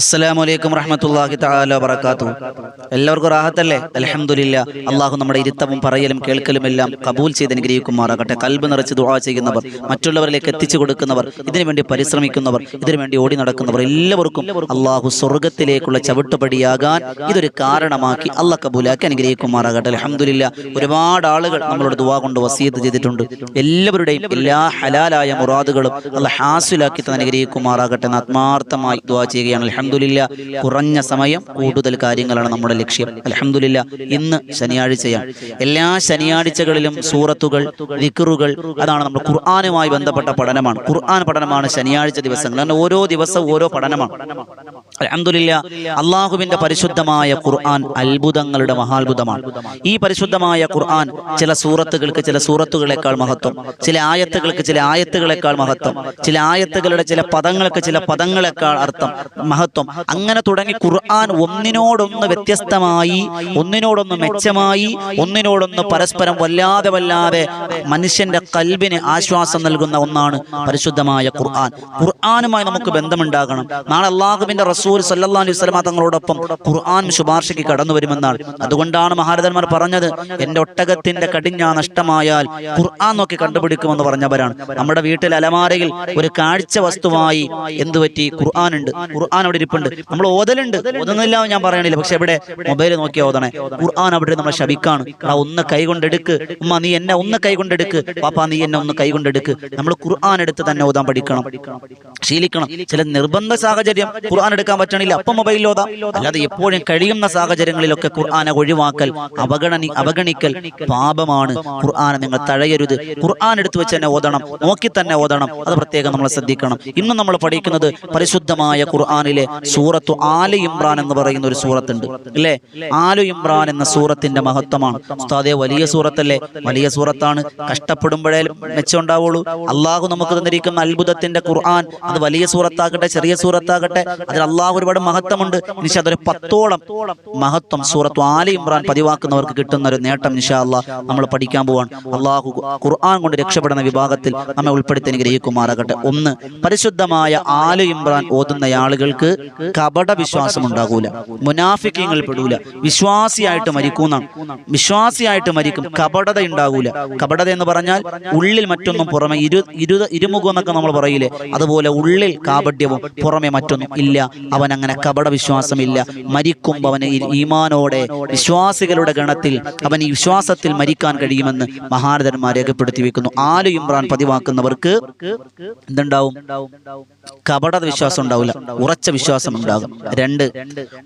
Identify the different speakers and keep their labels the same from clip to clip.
Speaker 1: അസ്സലാമു അലൈക്കും റഹ്മത്തുള്ളാഹി തആല വബറകാതുഹു. എല്ലാവർക്കും റാഹത്തല്ലേ? അൽഹംദുലില്ലാ. അള്ളാഹു നമ്മുടെ ഇരുത്തവും പറയലും കേൾക്കലും എല്ലാം കബൂൽ ചെയ്ത് അനുഗ്രഹിക്കുമാറാകട്ടെ. കൽബ് നിറച്ച് ദുവാ ചെയ്യുന്നവർ മറ്റുള്ളവരിലേക്ക് എത്തിച്ചു കൊടുക്കുന്നവർ ഇതിനുവേണ്ടി പരിശ്രമിക്കുന്നവർ ഇതിനുവേണ്ടി ഓടി നടക്കുന്നവർ എല്ലാവർക്കും അള്ളാഹു സ്വർഗത്തിലേക്കുള്ള ചവിട്ടുപടിയാകാൻ ഇതൊരു കാരണമാക്കി അള്ള കബൂലാക്കി അനുഗ്രഹിക്കുമാറാകട്ടെ. അൽഹംദുലില്ലാ. ഒരുപാട് ആളുകൾ നമ്മളോട് ദുവാ കൊണ്ട് വസീത് ചെയ്തിട്ടുണ്ട്. എല്ലാവരുടെയും എല്ലാ ഹലാലായ മുറാദുകളും അള്ള ഹാസുലാക്കി തന്നെ അനുഗ്രഹിക്കുമാറാകട്ടെ എന്ന് ആത്മാർത്ഥമായി ദുവാ ചെയ്യുകയാണ്. അലഹമുല്ല കുറഞ്ഞ സമയം കൂടുതൽ കാര്യങ്ങളാണ് നമ്മുടെ ലക്ഷ്യം. അലഹമുല്ല ഇന്ന് ശനിയാഴ്ചയാണ്. എല്ലാ ശനിയാഴ്ചകളിലും സൂറത്തുകൾ വിക്കറുകൾ അതാണ് നമ്മൾ ഖുർആാനുമായി ബന്ധപ്പെട്ട പഠനമാണ്. ഖുർആൻ പഠനമാണ് ശനിയാഴ്ച ദിവസങ്ങൾ. അങ്ങനെ ഓരോ ദിവസവും ഓരോ പഠനമാണ്. അലഹമുല്ല അള്ളാഹുവിന്റെ പരിശുദ്ധമായ ഖുർആൻ അത്ഭുതങ്ങളുടെ മഹാത്ഭുതമാണ്. ഈ പരിശുദ്ധമായ ഖുർആൻ ചില സൂറത്തുകൾക്ക് ചില സൂറത്തുകളെക്കാൾ മഹത്വം ചില ആയത്തുകൾക്ക് ചില ആയത്തുകളെക്കാൾ മഹത്വം ചില ആയത്തുകളുടെ ചില പദങ്ങൾക്ക് ചില പദങ്ങളെക്കാൾ അർത്ഥം. മഹത്വം അങ്ങനെ തുടങ്ങി ഖുർആൻ ഒന്നിനോടൊന്ന് വ്യത്യസ്തമായി ഒന്നിനോടൊന്ന് മെച്ചമായി ഒന്നിനോടൊന്ന് പരസ്പരം വല്ലാതെ വല്ലാതെ മനുഷ്യന്റെ കൽബിന് ആശ്വാസം നൽകുന്ന ഒന്നാണ് പരിശുദ്ധമായ ഖുർആൻ. ഖുർആാനുമായി നമുക്ക് ബന്ധമുണ്ടാകണം. നാളെ അള്ളാഹുബിന്റെ റസൂൽ സല്ലല്ലാഹു അലൈഹി തങ്ങളോടൊപ്പം ഖുർആൻ ശുപാർശയ്ക്ക് കടന്നു വരുമെന്നാണ്. അതുകൊണ്ടാണ് മഹാരഥന്മാർ പറഞ്ഞത് എന്റെ ഒട്ടകത്തിന്റെ കടിഞ്ഞ നഷ്ടമായാൽ ഖുർആൻ നോക്കി കണ്ടുപിടിക്കുമെന്ന് പറഞ്ഞവരാണ്. നമ്മുടെ വീട്ടിൽ അലമാരയിൽ ഒരു കാഴ്ച വസ്തുവായി എന്തുപറ്റി? ഖുർആൻ ഉണ്ട് ഖുർആൻ അവിടെ ഇരിപ്പുണ്ട് നമ്മൾ ഓതലുണ്ട്. ഓതുന്നില്ല ഞാൻ പറയണില്ല. പക്ഷെ എവിടെ? മൊബൈൽ നോക്കി ഓതണേ. ഖുർആൻ അവിടെ നമ്മളെ ശബിക്കാണ് ആ ഒന്ന് കൈ കൊണ്ടെടുക്ക്. ഉമ്മ നീ എന്നെ ഒന്ന് കൈ കൊണ്ടെടുക്ക്. പാപ്പ നീ എന്നെ ഒന്ന് കൈ കൊണ്ടെടുക്ക്. നമ്മൾ ഖുർആൻ എടുത്ത് തന്നെ ഓതാൻ പഠിക്കണം. ശീലിക്കണം. ചില നിർബന്ധ സാഹചര്യം ഖുർആൻ എടുക്കാൻ പറ്റണില്ല. അപ്പം മൊബൈൽ ഓതാം. അല്ലാതെ എപ്പോഴും കഴിയുന്ന സാഹചര്യങ്ങളിലൊക്കെ ഖുർആനെ ഒഴിവാക്കൽ അവഗണനി അവഗണിക്കൽ പാപമാണ്. ഖുർആനെ നിങ്ങൾ തഴയരുത്. ഖുർആൻ എടുത്തു വെച്ച് തന്നെ ഓതണം. നോക്കി തന്നെ ഓതണം. അത് പ്രത്യേകം നമ്മൾ ശ്രദ്ധിക്കണം. ഇന്ന് നമ്മൾ പഠിക്കുന്നത് പരിശുദ്ധമായ ഖുർആനിലെ സൂറത്തു ആലു ഇമ്രാൻ എന്ന് പറയുന്ന ഒരു സൂറത്തുണ്ട്. അല്ലേ ആലു ഇമ്രാൻ എന്ന സൂറത്തിന്റെ മഹത്വമാണ്. ഉസ്താദെ വലിയ സൂറത്തല്ലേ? വലിയ സൂറത്താണ്. കഷ്ടപ്പെടുമ്പോഴേ മെച്ചമുണ്ടാവുള്ളൂ. അള്ളാഹു നമുക്ക് തന്നിരിക്കുന്ന അത്ഭുതത്തിന്റെ ഖുർആൻ അത് വലിയ സൂറത്താകട്ടെ ചെറിയ സൂറത്താകട്ടെ അതിൽ അള്ളാഹു ഒരുപാട് മഹത്വമുണ്ട്. നിശ അതൊരു പത്തോളം മഹത്വം സൂറത്തു ആലി ഇമ്രാൻ പതിവാക്കുന്നവർക്ക് കിട്ടുന്ന ഒരു നേട്ടം നിശ അള്ളാഹ് നമ്മൾ പഠിക്കാൻ പോവാണ്. അള്ളാഹു ഖുർആൻ കൊണ്ട് രക്ഷപ്പെടുന്ന വിഭാഗത്തിൽ നമ്മെ ഉൾപ്പെടുത്തി അനുഗ്രഹിക്കുമാറാകട്ടെ. ഒന്ന് പരിശുദ്ധമായ ആലു ഇമ്രാൻ ഓതുന്ന ആളുകൾക്ക് കപട വിശ്വാസം ഉണ്ടാകൂല മുനാഫിക്കങ്ങൾ പെടൂല വിശ്വാസിയായിട്ട് മരിക്കൂന്നാണ്. വിശ്വാസിയായിട്ട് മരിക്കും. കപടത ഉണ്ടാകൂല. കപടത എന്ന് പറഞ്ഞാൽ ഉള്ളിൽ മറ്റൊന്നും പുറമെ ഇരു ഇരു ഇരുമുഖം എന്നൊക്കെ നമ്മൾ പറയില്ലേ? അതുപോലെ ഉള്ളിൽ കാപട്യവും പുറമെ മറ്റൊന്നും ഇല്ല. അവൻ അങ്ങനെ കപട വിശ്വാസമില്ല മരിക്കുമ്പോൾ അവന് ഈമാനോടെ വിശ്വാസികളുടെ ഗണത്തിൽ അവൻ ഈ വിശ്വാസത്തിൽ മരിക്കാൻ കഴിയുമെന്ന് മഹാരഥന്മാർ രേഖപ്പെടുത്തി വെക്കുന്നു. ആലു ഇമ്രാൻ പതിവാക്കുന്നവർക്ക് എന്തുണ്ടാവും? കപട വിശ്വാസം ഉണ്ടാവില്ല ഉറച്ച വിശ്വാസം ഉണ്ടാകും രണ്ട്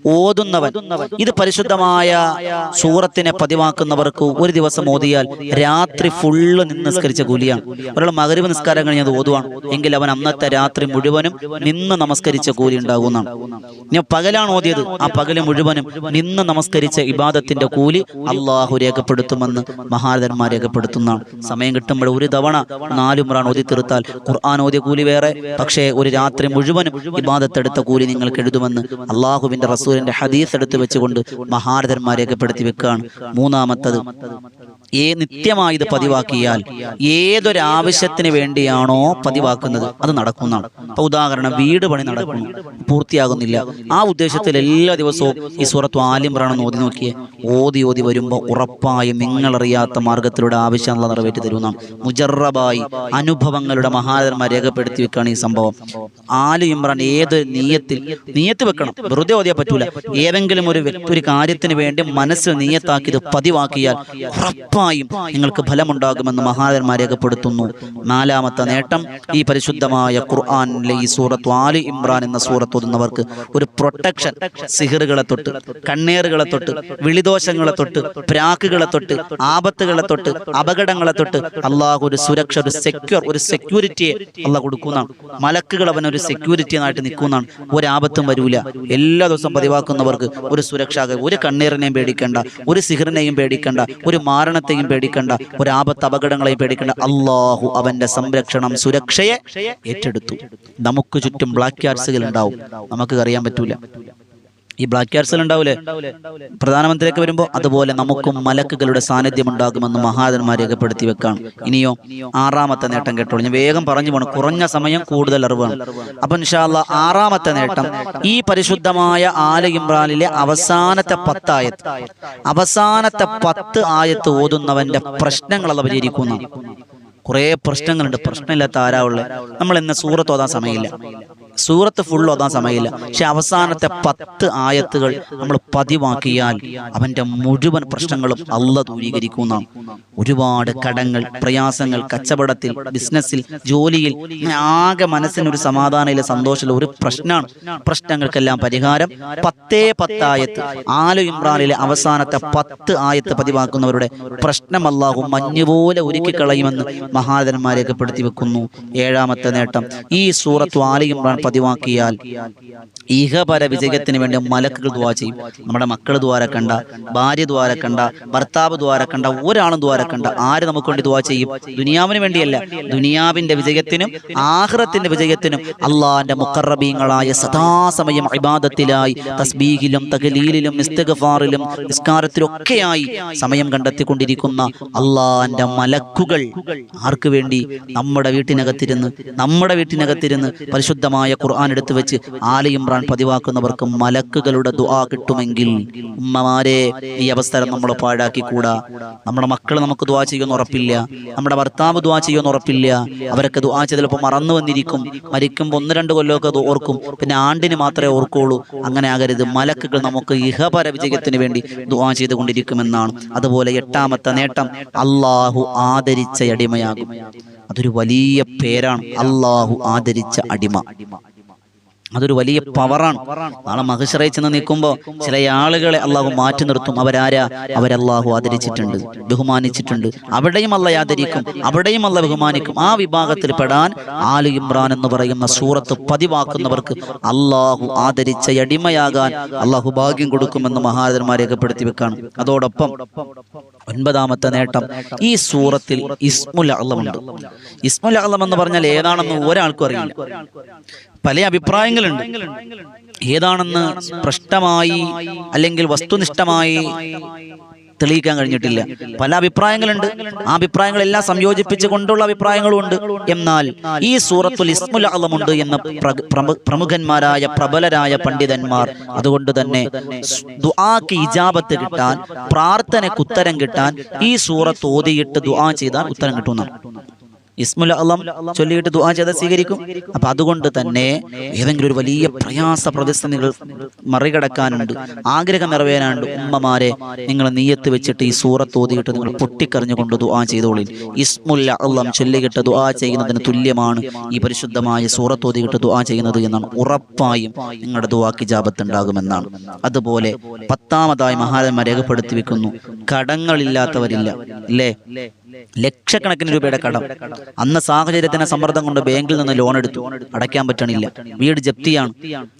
Speaker 1: ഓതുന്നവൻ. ഇത് പരിശുദ്ധമായ സൂറത്തിനെ പതിവാക്കുന്നവർക്ക് ഒരു ദിവസം ഓതിയാൽ രാത്രി ഫുള്ള് നിസ്കരിച്ച കൂലിയാണ്. ഒരാൾ മകരവ് നിസ്കാരം കഴിഞ്ഞത് ഓതുവാണ്. എങ്കിൽ അവൻ അന്നത്തെ രാത്രി മുഴുവനും നിന്ന് നമസ്കരിച്ച കൂലി ഉണ്ടാകുന്നതാണ് ഞാൻ പകലാണ് ഓതിയത്. ആ പകൽ മുഴുവനും നിന്ന് നമസ്കരിച്ച ഇബാദത്തിന്റെ കൂലി അള്ളാഹു രേഖപ്പെടുത്തുമെന്ന് മഹാരഥന്മാർ രേഖപ്പെടുത്തുന്നതാണ്. സമയം കിട്ടുമ്പോൾ ഒരു തവണ നാലുമ്രാൻ ഓതി തീർത്താൽ ഖുർആൻ ഓതിയ കൂലി വേറെ. പക്ഷേ ഒരു രാത്രി മുഴുവനും ഇബാദത്തെടുത്ത കൂലി നിങ്ങൾക്ക് എഴുതുമെന്ന് അള്ളാഹുവിന്റെ റസൂലിന്റെ ഹദീസ് എടുത്തു വെച്ചുകൊണ്ട് മഹാരഥന്മാർ രേഖപ്പെടുത്തി വെക്കുകയാണ്. മൂന്നാമത്തത് ഏ നിത്യമായി ഇത് പതിവാക്കിയാൽ ഏതൊരാവശ്യത്തിന് വേണ്ടിയാണോ പതിവാക്കുന്നത്? അത് നടക്കുന്നതാണ്. ഇപ്പൊ ഉദാഹരണം വീട് പണി നടക്കുന്നു പൂർത്തിയാകുന്നില്ല. ആ ഉദ്ദേശത്തിൽ എല്ലാ ദിവസവും ഈ സൂറത്ത് ആലിമ്രാണെന്ന് ഓതി നോക്കിയേ. ഓതി ഓതി വരുമ്പോൾ ഉറപ്പായും നിങ്ങളറിയാത്ത മാർഗത്തിലൂടെ ആവശ്യം അള്ളാഹ് നിറവേറ്റി തരുന്നതാണ് മുജറബായി അനുഭവങ്ങളുടെ മഹാരന്മാർ രേഖപ്പെടുത്തി വെക്കുകയാണ് ഈ സംഭവം. ആലു ഇമ്രാൻ ഏത് നീയത്തിൽ നീയത്ത് വെക്കണം. വെറുതെ ഓതിയാൽ പറ്റൂല. ഏതെങ്കിലും ഒരു വ്യക്തി ഒരു കാര്യത്തിന് വേണ്ടി മനസ്സ് നീയത്താക്കി ഇത് പതിവാക്കിയാൽ ഉറപ്പായും നിങ്ങൾക്ക് ഫലമുണ്ടാകുമെന്ന് മഹാരന്മാർ രേഖപ്പെടുത്തുന്നു. നാലാമത്തെ നേട്ടം ഈ പരിശുദ്ധമായ ഖുർആാനിലെ ഈ സൂറത്ത് ആലി ഇമ്രാൻ എന്ന സൂറത്ത് ഓതുന്നവർക്ക് ഒരു പ്രൊട്ടക്ഷൻ സിഹറുകളെ തൊട്ട് കണ്ണേറുകളെ തൊട്ട് വിളിദോഷങ്ങളെ തൊട്ട് പ്രാക്കുകളെ തൊട്ട് ആപത്തുകളെ തൊട്ട് അപകടങ്ങളെ തൊട്ട് അള്ളാഹു ഒരു സുരക്ഷ ഒരു സെക്യൂർ ഒരു സെക്യൂരിറ്റിയെ അള്ളാഹ് കൊടുക്കുന്നതാണ്. മലക്കുകൾ അവൻ ഒരു സെക്യൂരിറ്റി ആയിട്ട് നിൽക്കുന്നതാണ്. ഒരാപത്തും വരൂല. എല്ലാ ദിവസവും പതിവാക്കുന്നവർക്ക് ഒരു സുരക്ഷ ഒരു കണ്ണീറിനെയും പേടിക്കേണ്ട ഒരു സിഹിറിനെയും പേടിക്കേണ്ട ഒരു മാരണത്തെയും പേടിക്കേണ്ട ഒരു ആപത്ത് അപകടങ്ങളെയും പേടിക്കേണ്ട. അള്ളാഹു അവന്റെ സംരക്ഷണം സുരക്ഷയെ ഏറ്റെടുത്തു. നമുക്ക് ചുറ്റും ബ്ലാക്ക് ഉണ്ടാവും. നമുക്ക് അറിയാൻ പറ്റൂല. ഈ ബ്ലാക്ക് കാർസൽ ഉണ്ടാവൂലേ? പ്രധാനമന്ത്രിയൊക്കെ വരുമ്പോൾ അതുപോലെ നമുക്കും മലക്കുകളുടെ സാന്നിധ്യം ഉണ്ടാകുമെന്ന് മഹാജന്മാർ രേഖപ്പെടുത്തി വെക്കാണ്. ഇനിയോ ആറാമത്തെ നേട്ടം കേട്ടോളൂ. ഞാൻ വേഗം പറഞ്ഞു പോകണം കുറഞ്ഞ സമയം കൂടുതൽ അറിവാണ്. അപ്പൊ ഇൻഷാല്ല ആറാമത്തെ നേട്ടം ഈ പരിശുദ്ധമായ ആല ഇമ്രാനിലെ അവസാനത്തെ പത്തായത്ത്. അവസാനത്തെ പത്ത് ആയത്ത് ഓതുന്നവന്റെ പ്രശ്നങ്ങൾ അത് പരിഹരിക്കുന്ന. കുറേ പ്രശ്നങ്ങളുണ്ട്. പ്രശ്നമില്ലാത്ത ആരാ ഉള്ളത് നമ്മൾ ഇന്ന് സൂറത്ത് ഓതാൻ സമയമില്ല. സൂറത്ത് ഫുൾ ഓതാൻ സമയമില്ല. പക്ഷെ അവസാനത്തെ പത്ത് ആയത്തുകൾ നമ്മൾ പതിവാക്കിയാൽ അവന്റെ മുഴുവൻ പ്രശ്നങ്ങളും അല്ല ദൂരീകരിക്കുന്ന ഒരുപാട് കടങ്ങൾ പ്രയാസങ്ങൾ കച്ചവടത്തിൽ ബിസിനസ്സിൽ ജോലിയിൽ ആകെ മനസ്സിനൊരു സമാധാനമില്ല സന്തോഷമില്ല ഒരു പ്രശ്നമാണ്. പ്രശ്നങ്ങൾക്കെല്ലാം പരിഹാരം പത്തേ പത്തായത്ത് ആലു ഇമ്രാനിലെ അവസാനത്തെ പത്ത് ആയത്ത് പതിവാക്കുന്നവരുടെ പ്രശ്നം അല്ലാഹു മഞ്ഞുപോലെ ഒരുക്കി കളയുമെന്ന് മഹാദന്മാർ രേഖപ്പെടുത്തി വെക്കുന്നു. ഏഴാമത്തെ നേട്ടം. ഈ സൂറത്ത് ആലു ഇമ്രാൻ പതിവാക്കിയാൽ ഈഹപര വിജയത്തിന് വേണ്ടി മലക്കുകൾ ദ്വാ ചെയ്യും. നമ്മുടെ മക്കൾ ദ്വാരക്കണ്ട ഭാര്യ ദ്വാരക്കണ്ട ഭർത്താവ് കണ്ട ഒരാളും ദ്വാരക്കണ്ട ആര് നമുക്ക് വേണ്ടി ദ്വാ ചെയ്യും? ദുനിയാവിന് വേണ്ടിയല്ല. ദുനിയാവിന്റെ വിജയത്തിനും ആഹ്റത്തിന്റെ വിജയത്തിനും അള്ളാന്റെ മുക്കറബീങ്ങളായ സദാസമയം ഇബാദത്തിലായി തസ്ബീഹിലും തകലീലിലും ഇസ്തഗഫാറിലും നിസ്കാരത്തിലൊക്കെയായി സമയം കണ്ടെത്തിക്കൊണ്ടിരിക്കുന്ന അള്ളാന്റെ മലക്കുകൾ ആർക്കു വേണ്ടി? നമ്മുടെ വീട്ടിനകത്തിരുന്ന് നമ്മുടെ വീട്ടിനകത്തിരുന്ന് പരിശുദ്ധമായ ഖുർആൻ എടുത്തു വെച്ച് ആലി ഇമ്രാൻ പതിവാക്കുന്നവർക്ക് മലക്കുകളുടെ ദുആ കിട്ടുമെങ്കിൽ ഉമ്മമാരെ ഈ അവസരം നമ്മൾ പാഴാക്കി കൂടാ നമ്മുടെ മക്കൾ നമുക്ക് ദുആ ചെയ്യുമെന്ന് ഉറപ്പില്ല. നമ്മുടെ ഭർത്താവ് ദുആ ചെയ്യുമെന്ന് ഉറപ്പില്ല. അവരൊക്കെ ദുആ ചിലപ്പോൾ മറന്നു വന്നിരിക്കും. മരിക്കുമ്പോൾ ഒന്ന് രണ്ട് കൊല്ലമൊക്കെ ഓർക്കും. പിന്നെ ആണ്ടിന് മാത്രമേ ഓർക്കുള്ളൂ. അങ്ങനെ ആകരുത്. മലക്കുകൾ നമുക്ക് ഇഹപര വിജയത്തിന് വേണ്ടി ദുആ ചെയ്തുകൊണ്ടിരിക്കുമെന്നാണ്. അതുപോലെ എട്ടാമത്തെ നേട്ടം. അള്ളാഹു ആദരിച്ച അടിമയാകും. അതൊരു വലിയ പേരാണ്. അള്ളാഹു ആദരിച്ച അടിമ. അതൊരു വലിയ പവറാണ്. നാളെ മഹിഷറയിൽ ചെന്ന് നിൽക്കുമ്പോൾ ചില ആളുകളെ അള്ളാഹു മാറ്റി നിർത്തും. അവരാരാ? അവരല്ലാഹു ആദരിച്ചിട്ടുണ്ട്. ബഹുമാനിച്ചിട്ടുണ്ട്. അവിടെയും അല്ല ആദരിക്കും. അവിടെയും അല്ല ബഹുമാനിക്കും. ആ വിഭാഗത്തിൽ പെടാൻ ആലു ഇമ്രാൻ എന്ന് പറയുന്ന സൂറത്ത് പതിവാക്കുന്നവർക്ക് അള്ളാഹു ആദരിച്ച അടിമയാകാൻ അള്ളാഹു ഭാഗ്യം കൊടുക്കുമെന്ന് മഹാരഥന്മാർ രേഖപ്പെടുത്തി വെക്കാണ്. അതോടൊപ്പം ഒൻപതാമത്തെ നേട്ടം. ഈ സൂറത്തിൽ ഇസ്മുൽ അള്ളമുണ്ട് ഇസ്മുൽ അള്ളം എന്ന് പറഞ്ഞാൽ ഏതാണെന്ന് ഒരാൾക്കും അറിയില്ല. പല അഭിപ്രായങ്ങളുണ്ട്. ഏതാണെന്ന് സ്പഷ്ടമായി അല്ലെങ്കിൽ വസ്തുനിഷ്ഠമായി തെളിയിക്കാൻ കഴിഞ്ഞിട്ടില്ല. പല അഭിപ്രായങ്ങളുണ്ട്. ആ അഭിപ്രായങ്ങളെല്ലാം സംയോജിപ്പിച്ച് കൊണ്ടുള്ള അഭിപ്രായങ്ങളും ഉണ്ട് എന്നാൽ ഈ സൂറത്തുൽ ഇസ്മുൽ അളമുണ്ട് എന്ന പ്രമുഖന്മാരായ പ്രബലരായ പണ്ഡിതന്മാർ അതുകൊണ്ട് തന്നെ ദുആക്ക് ഇജാബത്ത് കിട്ടാൻ പ്രാർത്ഥനയ്ക്ക് ഉത്തരം കിട്ടാൻ ഈ സൂറത്ത് ഓതിയിട്ട് ദുആ ചെയ്താൽ ഉത്തരം കിട്ടുന്നതാണ് ഇസ്മുൽ ചൊല്ലിയിട്ട് ദുആ ചെയ്ത് സ്വീകരിക്കും. അപ്പൊ അതുകൊണ്ട് തന്നെ ഏതെങ്കിലും ഒരു വലിയ പ്രയാസ പ്രതിസന്ധികൾ മറികടക്കാനുണ്ട് ആഗ്രഹം നിറവേറാനുണ്ട്. ഉമ്മമാരെ നിങ്ങൾ നീയത്ത് വെച്ചിട്ട് ഈ സൂറത്ത് ഓതിയിട്ട് നിങ്ങൾ പൊട്ടിക്കറിഞ്ഞുകൊണ്ട് ദുആ ചെയ്തോളി. ഇസ്മുൽ അള്ളം ചൊല്ലിയിട്ട് ദുആ ചെയ്യുന്നതിന് തുല്യമാണ് ഈ പരിശുദ്ധമായ സൂറത്ത് ഓതിയിട്ട് ദുആ ചെയ്യുന്നത് എന്നാണ് ഉറപ്പായും നിങ്ങളുടെ ദുആക്ക് ജാപത്തുണ്ടാകുമെന്നാണ് അതുപോലെ പത്താമതായി മഹാരന്മാർ രേഖപ്പെടുത്തി വെക്കുന്നു. കടങ്ങളില്ലാത്തവരില്ല. അല്ലേ ലക്ഷക്കണക്കിന് രൂപയുടെ കടം. അന്ന് സാഹചര്യത്തിന് സമ്മർദ്ദം കൊണ്ട് ബാങ്കിൽ നിന്ന് ലോൺ എടുത്തു. അടയ്ക്കാൻ പറ്റണില്ല. വീട് ജപ്തിയാണ്.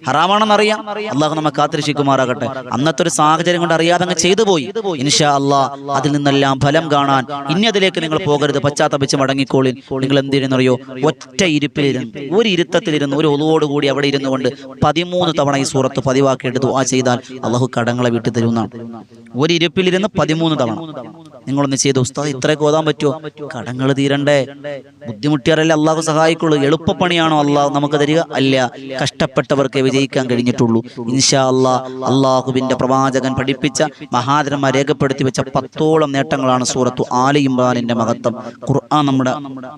Speaker 1: ഹറാമാണെന്നറിയാം. അള്ളാഹു നമ്മെ കാത്തിരിക്കുമാറാകട്ടെ അന്നത്തെ ഒരു സാഹചര്യം കൊണ്ട് അറിയാതെ അങ്ങ് ചെയ്തു പോയി. ഇൻഷാ അള്ളാ അതിൽ നിന്നെല്ലാം ഫലം കാണാൻ ഇനി അതിലേക്ക് നിങ്ങൾ പോകരുത്. പശ്ചാത്തപിച്ച് മടങ്ങിക്കോളിൻ. നിങ്ങൾ എന്തിരുന്നറിയോ ഒറ്റ ഇരിപ്പിലിരുന്ന് ഒരു ഇരുത്തത്തിലിരുന്ന് ഒരു ഒതുവോടുകൂടി അവിടെ ഇരുന്നു കൊണ്ട് പതിമൂന്ന് തവണ ഈ സൂറത്ത് പതിവാക്കിയിട്ട് ദുആ ചെയ്താൽ അള്ളാഹു കടങ്ങളെ വീട്ടിൽ തരുന്നതാണ് ഒരു ഇരിപ്പിലിരുന്ന് പതിമൂന്ന് തവണ. നിങ്ങളൊന്ന് ചെയ്തു ഉസ്താദ് ഇത്രയൊക്കെ ഓതാൻ പറ്റുമോ? കടങ്ങൾ തീരണ്ടേ. ബുദ്ധിമുട്ടിയാറല്ലേ അള്ളാഹു സഹായിക്കുള്ളൂ. എളുപ്പപ്പണിയാണോ അള്ളാഹു നമുക്ക് തരിക? അല്ല. കഷ്ടപ്പെട്ടവർക്ക് വിജയിക്കാൻ കഴിഞ്ഞിട്ടുള്ളൂ. ഇൻഷാ അള്ളാ അള്ളാഹുവിന്റെ പ്രവാചകൻ പഠിപ്പിച്ച മഹാദരന്മാർ രേഖപ്പെടുത്തി വെച്ച പത്തോളം നേട്ടങ്ങളാണ് സൂറത്തു ആലി ഇമ്രാനിന്റെ മഹത്വം. ഖുർആൻ നമ്മുടെ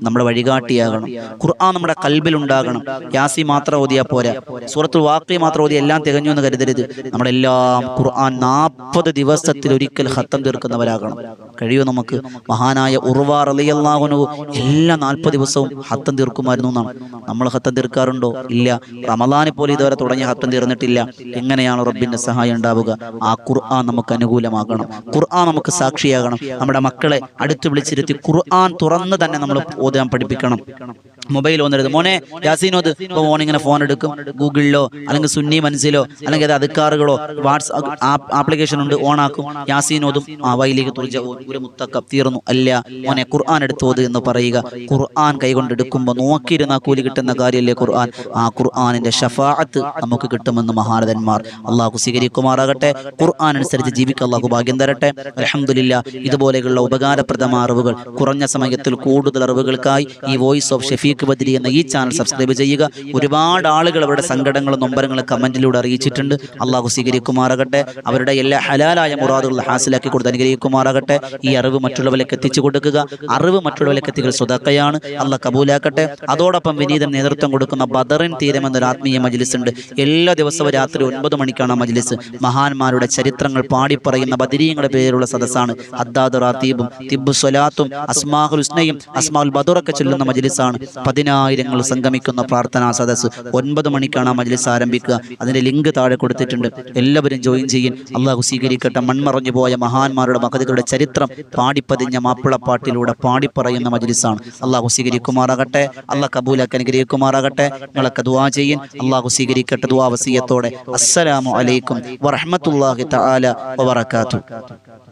Speaker 1: നമ്മുടെ വഴികാട്ടിയാകണം. ഖുർആൻ നമ്മുടെ കൽബിൽ ഉണ്ടാകണം യാസി മാത്രം ഓതിയാ പോരാ. സൂറത്തു വാക്കി മാത്രം ഓതി എല്ലാം തികഞ്ഞു എന്ന് കരുതരുത്. നമ്മളെല്ലാം ഖുർആൻ നാൽപ്പത് ദിവസത്തിൽ ഒരിക്കൽ ഹത്തം തീർക്കുന്നവരാകണം. കഴിയോ നമുക്ക്? മഹാനായ ഉറവാർ അലിയല്ലാഹുനു എല്ലാ നാൽപ്പത് ദിവസവും ഹത്തം തീർക്കുമായിരുന്നു എന്നാണ് നമ്മൾ ഹത്തം തീർക്കാറുണ്ടോ? ഇല്ല. റമദാനെ പോലെ ഇതുവരെ തുടങ്ങിയ ഹത്തം തീർന്നിട്ടില്ല. എങ്ങനെയാണ് റബ്ബിന്റെ സഹായം ഉണ്ടാവുക? ആ ഖുർആൻ നമുക്ക് അനുകൂലമാകണം. ഖുർആൻ നമുക്ക് സാക്ഷിയാകണം. നമ്മുടെ മക്കളെ അടുത്ത് വിളിച്ചിരുത്തി ഖുർആൻ തുറന്ന് തന്നെ നമ്മൾ ഓതാൻ പഠിപ്പിക്കണം. മൊബൈൽ ഓന്നെടുത്ത് മോനെ യാസീനോത് ഇപ്പോൾ മോൻ ഇങ്ങനെ ഫോൺ എടുക്കും ഗൂഗിളിലോ അല്ലെങ്കിൽ സുന്നി മനസ്സിലോ അല്ലെങ്കിൽ അത് അധികാറുകളോ വാട്സ് ആപ്ലിക്കേഷൻ ഉണ്ട് ഓണാക്കും. യാസീനോതും ആ വൈലേക്ക് തുറിച്ച ഒരു മുത്തക്കം തീർന്നു. അല്ല മോനെ ഖുർആൻ എടുത്തോത് എന്ന് പറയുക. ഖുർആൻ കൈകൊണ്ട് എടുക്കുമ്പോൾ നോക്കിയിരുന്ന കൂലി കിട്ടുന്ന കാര്യമല്ലേ ഖുർആൻ? ആ ഖുർആനിന്റെ ഷഫാഅത്ത് നമുക്ക് കിട്ടുമെന്ന് മഹാരഥന്മാർ. അള്ളാഹു സ്വീകരിക്കുമാറാകട്ടെ. ഖുർആൻ അനുസരിച്ച് ജീവിക്കുക അള്ളാഹു ഭാഗ്യം തരട്ടെ. അലഹമില്ല ഇതുപോലെയുള്ള ഉപകാരപ്രദമായ അറിവുകൾ കുറഞ്ഞ സമയത്തിൽ കൂടുതൽ അറിവുകൾക്കായി ഈ വോയിസ് ഓഫ് ഷെഫീഖ് ബദ്രി എന്ന ഈ ചാനൽ സബ്സ്ക്രൈബ് ചെയ്യുക. ഒരുപാട് ആളുകൾ അവരുടെ സങ്കടങ്ങളും നൊമ്പരങ്ങളും കമന്റിലൂടെ അറിയിച്ചിട്ടുണ്ട്. അള്ളാഹു സ്വീകരിക്കുമാറാകട്ടെ. അവരുടെ എല്ലാ ഹലാലായ മുറാദുകൾ ഹാസിലാക്കി കൊടുത്ത് അനുഗ്രഹിക്കുമാറാകട്ടെ. ഈ അറിവ് മറ്റുള്ളവരിലേക്ക് എത്തിച്ചു കൊടുക്കുക. അറിവ് മറ്റുള്ളവരിലേക്ക് എത്തിക്കൽ സ്വതക്കയാണ്. അള്ളാഹ് കബൂലാക്കട്ടെ. അതോടൊപ്പം വിനീതൻ നേതൃത്വം കൊടുക്കുന്ന ബദറിൻ തീരം എന്നൊരു ആത്മീയ മജ്ലിസ് ഉണ്ട്. എല്ലാ ദിവസവും രാത്രി ഒൻപത് മണിക്കാണ് ആ മജ്ലിസ്. മഹാന്മാരുടെ ചരിത്രങ്ങൾ പാടി പറയുന്ന ബദരീങ്ങളുടെ പേരുള്ള സദസ്സാണ്. ഹദ്ദാദ് റാത്തീബും തിബു സ്വലാത്തും അസ്മാഹുൽ ഹുസ്നയും അസ്മാൽ ബദറൊക്കെ ചൊല്ലുന്ന മജ്ലിസാണ്. പതിനായിരങ്ങൾ സംഗമിക്കുന്ന പ്രാർത്ഥനാ സദസ് ഒൻപത് മണിക്കാണ് ആ മജ്ലിസ് ആരംഭിക്കുക. അതിന്റെ ലിങ്ക് താഴെ കൊടുത്തിട്ടുണ്ട്. എല്ലാവരും ജോയിൻ ചെയ്യും. അള്ളാഹു സ്വീകരിക്കട്ടെ. മൺമറഞ്ഞു പോയ മഹാന്മാരുടെ മകതികളുടെ ചരിത്രം പാടിപ്പതിഞ്ഞ മാപ്പിളപ്പാട്ടിലൂടെ പാടിപ്പറയുന്ന മജ്ലിസാണ്. അള്ളാഹു സ്വീകരിക്കുമാറാകട്ടെ. അള്ളാഹ് കബൂലാക്കി അനുഗ്രഹിക്കുമാറാകട്ടെ. നിങ്ങളൊക്കെ ദുവാ ചെയ്യും. അള്ളാഹു സ്വീകരിക്കട്ടെ ദുവാ വസീയത്തോടെ. അസ്സലാമു അലൈക്കും വറഹ്മത്തുള്ളാഹി തആല വബറകാതുഹു.